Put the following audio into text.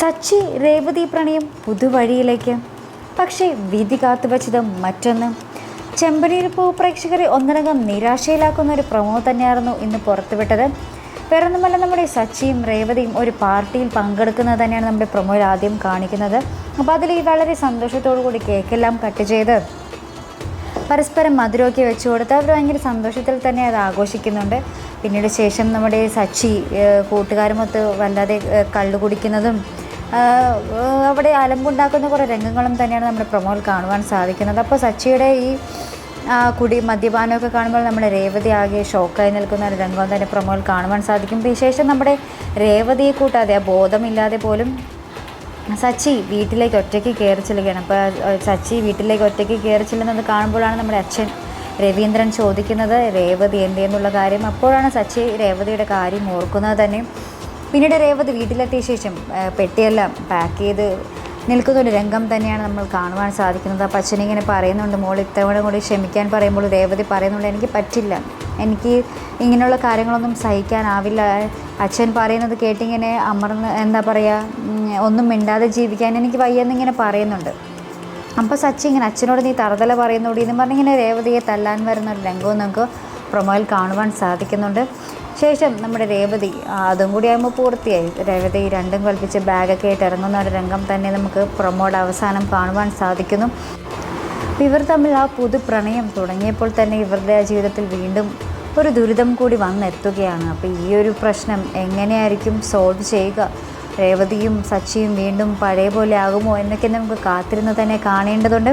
സച്ചി രേവതി പ്രണയം പുതുവഴിയിലേക്ക്. പക്ഷേ വിധി കാത്തുവച്ചത് മറ്റൊന്ന്. ചെമ്പനീർപ്പൂ പ്രേക്ഷകരെ ഒന്നിനകം നിരാശയിലാക്കുന്ന ഒരു പ്രമോ തന്നെയായിരുന്നു ഇന്ന് പുറത്തുവിട്ടത്. വേറൊന്നുമല്ല നമ്മുടെ സച്ചിയും രേവതിയും ഒരു പാർട്ടിയിൽ പങ്കെടുക്കുന്നത് തന്നെയാണ് നമ്മുടെ പ്രൊമോയിൽ ആദ്യം കാണിക്കുന്നത്. അപ്പോൾ അതിൽ വളരെ സന്തോഷത്തോടു കൂടി കേക്കെല്ലാം കട്ട് ചെയ്ത് പരസ്പരം മധുരമൊക്കെ വെച്ചു കൊടുത്ത് അവർ ഭയങ്കര സന്തോഷത്തിൽ തന്നെ അത് ആഘോഷിക്കുന്നുണ്ട്. പിന്നീട് ശേഷം നമ്മുടെ സച്ചി കൂട്ടുകാരുമൊത്ത് വല്ലാതെ കള്ളു കുടിക്കുന്നതും അവിടെ അലമ്പുണ്ടാക്കുന്ന കുറേ രംഗങ്ങളും തന്നെയാണ് നമ്മുടെ പ്രൊമോയിൽ കാണുവാൻ സാധിക്കുന്നത്. അപ്പോൾ സച്ചിയുടെ ഈ കുടി മദ്യപാനമൊക്കെ കാണുമ്പോൾ നമ്മുടെ രേവതി ആകെ ഷോക്കായി നിൽക്കുന്ന ഒരു രംഗം തന്നെ പ്രൊമോയിൽ കാണുവാൻ സാധിക്കും. വിശേഷം നമ്മുടെ രേവതിയെ കൂട്ടാതെ ആ ബോധമില്ലാതെ പോലും സച്ചി വീട്ടിലേക്ക് ഒറ്റയ്ക്ക് കയറി ചെല്ലുകയാണ്. അപ്പോൾ സച്ചി വീട്ടിലേക്ക് ഒറ്റയ്ക്ക് കയറി ചെല്ലുന്നത് കാണുമ്പോഴാണ് നമ്മുടെ അച്ഛൻ രവീന്ദ്രൻ ചോദിക്കുന്നത് രേവതി എന്തെന്നുള്ള കാര്യം? അപ്പോഴാണ് സച്ചി രേവതിയുടെ കാര്യം ഓർക്കുന്നത് തന്നെ. പിന്നീട് രേവതി വീട്ടിലെത്തിയ ശേഷം പെട്ടിയെല്ലാം പാക്ക് ചെയ്ത് നിൽക്കുന്ന ഒരു രംഗം തന്നെയാണ് നമ്മൾ കാണുവാൻ സാധിക്കുന്നത്. അപ്പം അച്ഛനിങ്ങനെ പറയുന്നുണ്ട് മോൾ ഇത്തവണ കൂടി ക്ഷമിക്കാൻ പറയുമ്പോൾ രേവതി പറയുന്നുണ്ട് എനിക്ക് പറ്റില്ല. എനിക്ക് ഇങ്ങനെയുള്ള കാര്യങ്ങളൊന്നും സഹിക്കാനാവില്ല. അച്ഛൻ പറയുന്നത് കേട്ടിങ്ങനെ അമർന്ന് എന്താ പറയുക ഒന്നും മിണ്ടാതെ ജീവിക്കാൻ എനിക്ക് വയ്യെന്നിങ്ങനെ പറയുന്നുണ്ട്. അപ്പോൾ സച്ചി ഇങ്ങനെ അച്ഛനോട് നീ തറുതല പറയുന്നോടി എന്ന് പറഞ്ഞിങ്ങനെ രേവതിയെ തല്ലാൻ വരുന്ന ഒരു രംഗവും നമുക്ക് പ്രൊമോയിൽ കാണുവാൻ സാധിക്കുന്നുണ്ട്. ശേഷം നമ്മുടെ രേവതി അതും കൂടി ആകുമ്പോൾ പൂർത്തിയായി. രേവതി രണ്ടും കൽപ്പിച്ച് ബാഗൊക്കെ ആയിട്ട് ഇറങ്ങുന്ന ഒരു രംഗം തന്നെ നമുക്ക് പ്രൊമോയുടെ അവസാനം കാണുവാൻ സാധിക്കുന്നു. ഇവർ തമ്മിൽ ആ പുതു പ്രണയം തുടങ്ങിയപ്പോൾ തന്നെ ഇവരുടെ ജീവിതത്തിൽ വീണ്ടും ഒരു ദുരിതം കൂടി വന്നെത്തുകയാണ്. അപ്പോൾ ഈ ഒരു പ്രശ്നം എങ്ങനെയായിരിക്കും സോൾവ് ചെയ്യുക? രേവതിയും സച്ചിയും വീണ്ടും പഴയ പോലെ ആകുമോ എന്നൊക്കെ നമുക്ക് കാത്തിരുന്ന് തന്നെ കാണേണ്ടതുണ്ട്.